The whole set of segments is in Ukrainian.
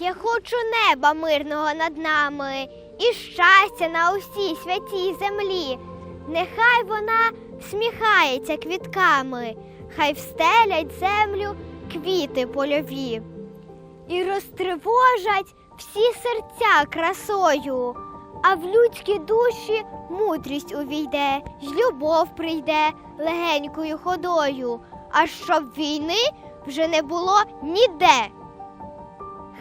Я хочу неба мирного над нами і щастя на усій святій землі. Нехай вона сміхається квітками, хай встелять землю квіти польові. І розтривожать всі серця красою, а в людські душі мудрість увійде, й любов прийде легенькою ходою, а щоб війни вже не було ніде.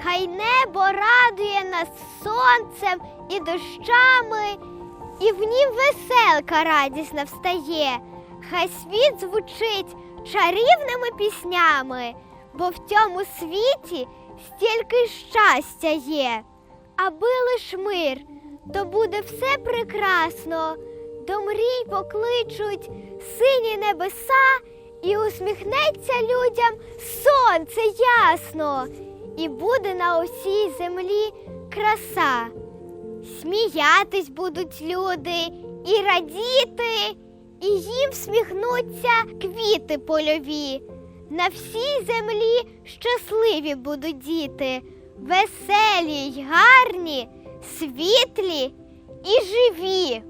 Хай небо радує нас сонцем і дощами, і в нім веселка радісна встає. Хай світ звучить чарівними піснями, бо в цьому світі стільки щастя є. Аби лиш мир, то буде все прекрасно. До мрій покличуть сині небеса, і усміхнеться людям сонце ясно, і буде на усій землі краса. Сміятись будуть люди і радіти, і їм всміхнуться квіти польові. На всій землі щасливі будуть діти, веселі й гарні, світлі і живі.